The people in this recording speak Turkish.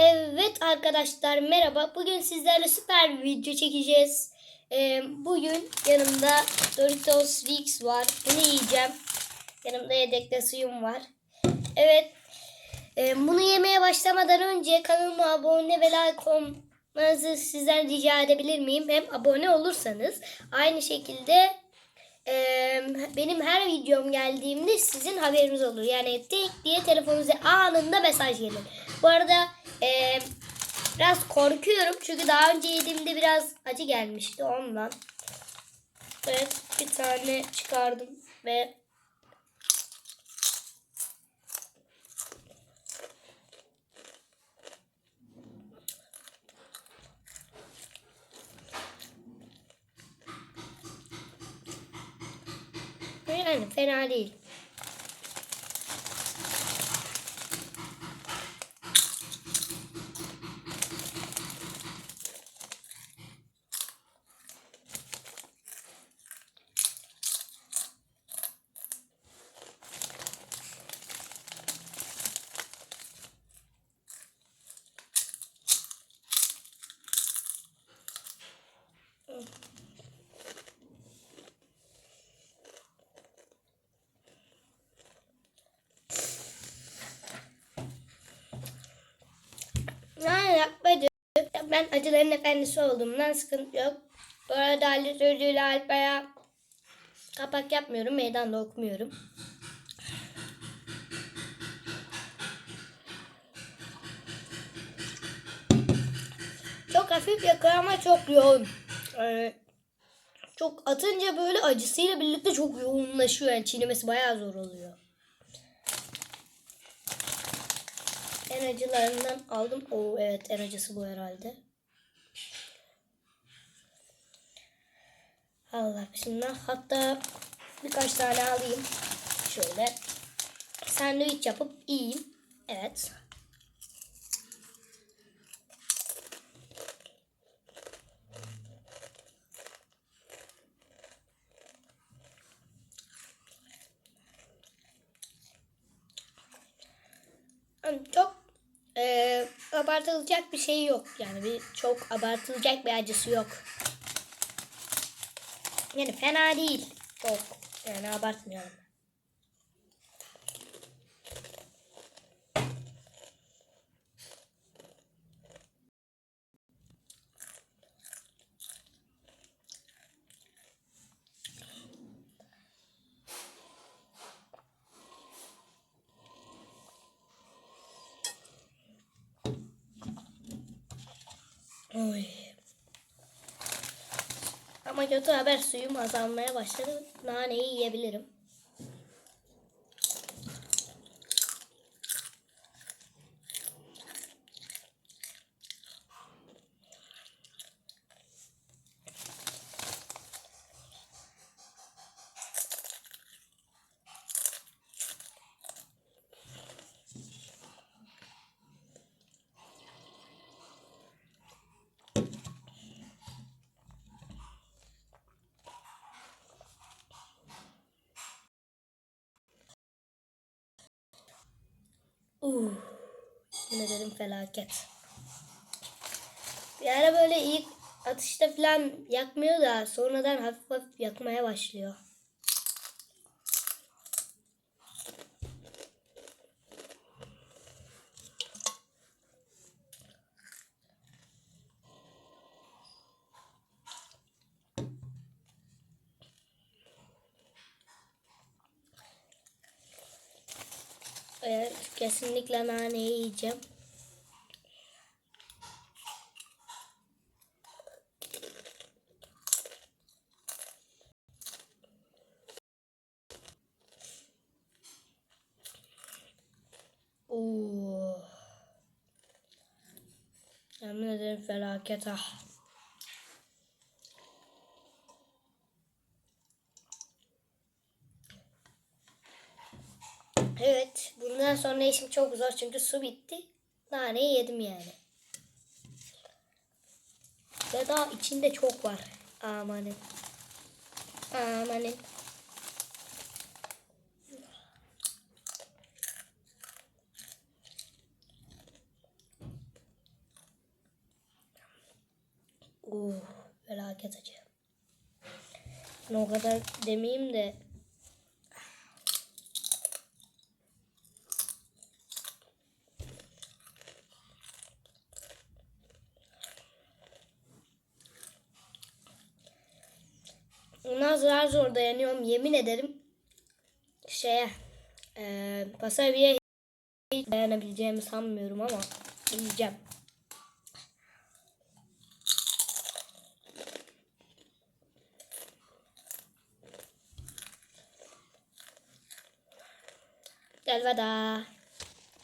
Evet arkadaşlar merhaba. Bugün sizlerle süper bir video çekeceğiz. Ee, bugün yanımda Doritos Rix var. Bunu yiyeceğim. Yanımda yedekte suyum var. Evet. Ee, bunu yemeye başlamadan önce kanalıma abone ve like olmanızı sizden rica edebilir miyim? Hem abone olursanız aynı şekilde e, benim her videom geldiğimde sizin haberiniz olur. Yani tek diye telefonunuza anında mesaj gelir. Bu arada e, biraz korkuyorum çünkü daha önce yediğimde biraz acı gelmişti ondan. Evet bir tane çıkardım ve yani fena değil. Yapmadı. Ben acıların efendisi olduğumdan sıkıntı yok. Bu arada Ali Sözcü ile Alpay'a kapak yapmıyorum. Meydanda okumuyorum. Çok hafif yakıyor ama çok yoğun. Yani çok atınca böyle acısıyla birlikte çok yoğunlaşıyor. Yani çiğnemesi bayağı zor oluyor. En acılarından aldım. Oo evet en acısı bu herhalde. Allah bismillah. Hatta birkaç tane alayım. Şöyle. Sandviç yapıp yiyeyim. Evet. Çok e, abartılacak bir şey yok. Yani bir çok abartılacak bir acısı yok. Yani fena değil. Çok. Yani abartmayalım. Oy. Ama kötü haber suyum azalmaya başladı. Naneyi yiyebilirim. Uh, ne dedim felaket. Bir ara böyle ilk atışta falan yakmıyor da sonradan hafif hafif yakmaya başlıyor. Evet, kesinlikle naneyi yiyeceğim. Oo. Yemin ederim felaket ah. Evet. Bundan sonra işim çok zor çünkü su bitti. Naneyi yedim yani. Ve daha içinde çok var. Amanın. Amanın. Uh, felaket acı. Ben o kadar demeyeyim de Ondan zor zor dayanıyorum yemin ederim. Şeye eee wasabi'ye hiç dayanabileceğimi sanmıyorum ama yiyeceğim. Elveda.